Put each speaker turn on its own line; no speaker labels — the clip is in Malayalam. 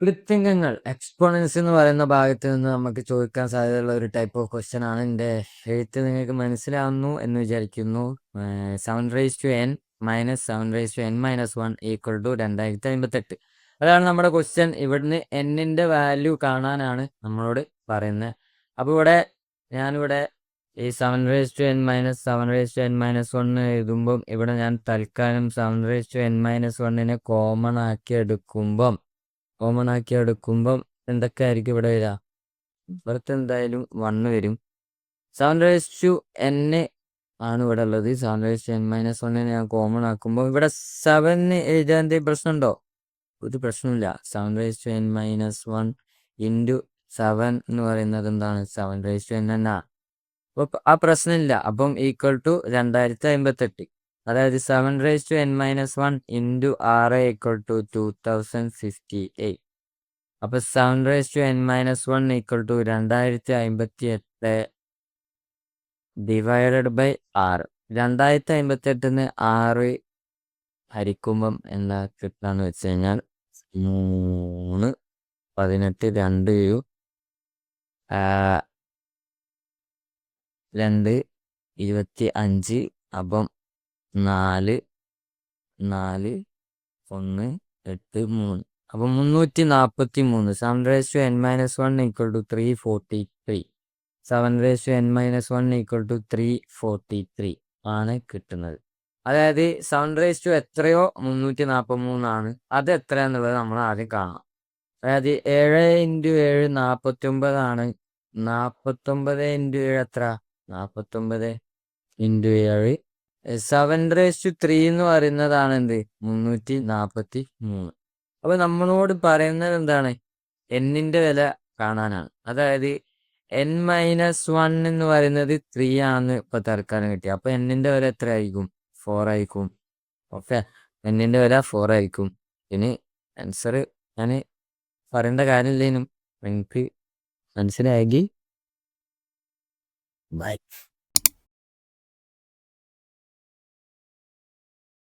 കൃത്യങ്ങൾ എക്സ്പോണൻസ് എന്ന് പറയുന്ന ഭാഗത്ത് നിന്ന് നമുക്ക് ചോദിക്കാൻ സാധ്യതയുള്ള ഒരു ടൈപ്പ് ഓഫ് ക്വസ്റ്റ്യൻ ആണ് എന്റെ എഴുത്ത്. നിങ്ങൾക്ക് മനസ്സിലാവുന്നു എന്ന് വിചാരിക്കുന്നു. Seven raise to n minus seven raise to n minus one equal to രണ്ടായിരത്തി അമ്പത്തെട്ട് അതാണ് നമ്മുടെ ക്വസ്റ്റ്യൻ ഇവിടുന്ന് എന്നിന്റെ വാല്യൂ കാണാനാണ് നമ്മളോട് പറയുന്നത്. അപ്പോൾ ഇവിടെ ഞാനിവിടെ ഈ seven raise to n minus seven raise to n minus one എഴുതുമ്പം ഇവിടെ ഞാൻ തൽക്കാലം seven raise to n minus വണ്ണിനെ common ആക്കി എടുക്കുമ്പം കോമൺ ആക്കി എടുക്കുമ്പം എന്തൊക്കെ ആയിരിക്കും ഇവിടെ വരിക? ഇവിടുത്തെ എന്തായാലും വണ്ണ് വരും. സെവൻ റേസ് ടു എൻ ആണ് ഇവിടെ ഉള്ളത്. Seven raise to n minus വണ്ണിനെ ഞാൻ കോമൺ ആക്കുമ്പോൾ ഇവിടെ സെവൻ എഴുതാൻ എന്തെങ്കിലും പ്രശ്നമുണ്ടോ? ഒരു പ്രശ്നമില്ല seven raise to n minus one into seven എന്ന് പറയുന്നത് എന്താണ്? സെവൻ റേസ് ടു എൻ എന്നാ. അപ്പോൾ ആ പ്രശ്നമില്ല. അപ്പം ഈക്വൽ ടു രണ്ടായിരത്തി അമ്പത്തെട്ട്. അതായത് seven raise to n minus one into ആറ് equal to two thousand sixty eight അപ്പോൾ seven raise to n minus one equal to രണ്ടായിരത്തി അമ്പത്തി എട്ട് ഡിവൈഡഡ് ബൈ ആറ് രണ്ടായിരത്തി അമ്പത്തി എട്ടിന് ആറ് ഹരിക്കുമ്പം എന്താ കിട്ടാന്ന് വെച്ച് കഴിഞ്ഞാൽ മൂന്ന് പതിനെട്ട് രണ്ട് യു രണ്ട് ഇരുപത്തി അഞ്ച് അപ്പം നാല് നാല് ഒന്ന് എട്ട് മൂന്ന്. അപ്പം മുന്നൂറ്റി നാൽപ്പത്തി മൂന്ന് seven raise to n minus one equal to three forty three seven raise to n minus one equal to three forty three ആണ് കിട്ടുന്നത്. അതായത് സെവൻ റേസ് ടു എത്രയോ? മുന്നൂറ്റി നാൽപ്പത്തി മൂന്നാണ് അത് എത്രയാന്നുള്ളത് നമ്മൾ ആദ്യം കാണാം. അതായത് ഏഴ് ഇന്റു ഏഴ് നാൽപ്പത്തി ഒമ്പതാണ് നാൽപ്പത്തൊമ്പത് ഇന്റു ഏഴ് എത്ര? നാൽപ്പത്തൊമ്പത് ഇന്റു ഏഴ് സെവൻ റേസ് ടു ത്രീ എന്ന് പറയുന്നതാണ് എന്ത്? മുന്നൂറ്റി നാൽപ്പത്തി മൂന്ന് അപ്പൊ നമ്മളോട് പറയുന്നത് എന്താണ്? എന്നിന്റെ വില കാണാനാണ്. അതായത് എൻ മൈനസ് വൺ എന്ന് പറയുന്നത് ത്രീ ആണെന്ന് ഇപ്പൊ തൽക്കാലം കിട്ടി. അപ്പൊ എന്നിന്റെ വില എത്ര ആയിരിക്കും? ഫോർ ആയിരിക്കും. ഓക്കെ. എന്നിന്റെ വില ഫോർ ആയിരിക്കും. ഇനി ആൻസർ ഞാൻ പറയേണ്ട കാര്യമില്ലേനും? എനിക്ക് മനസ്സിലായെങ്കിൽ ബൈ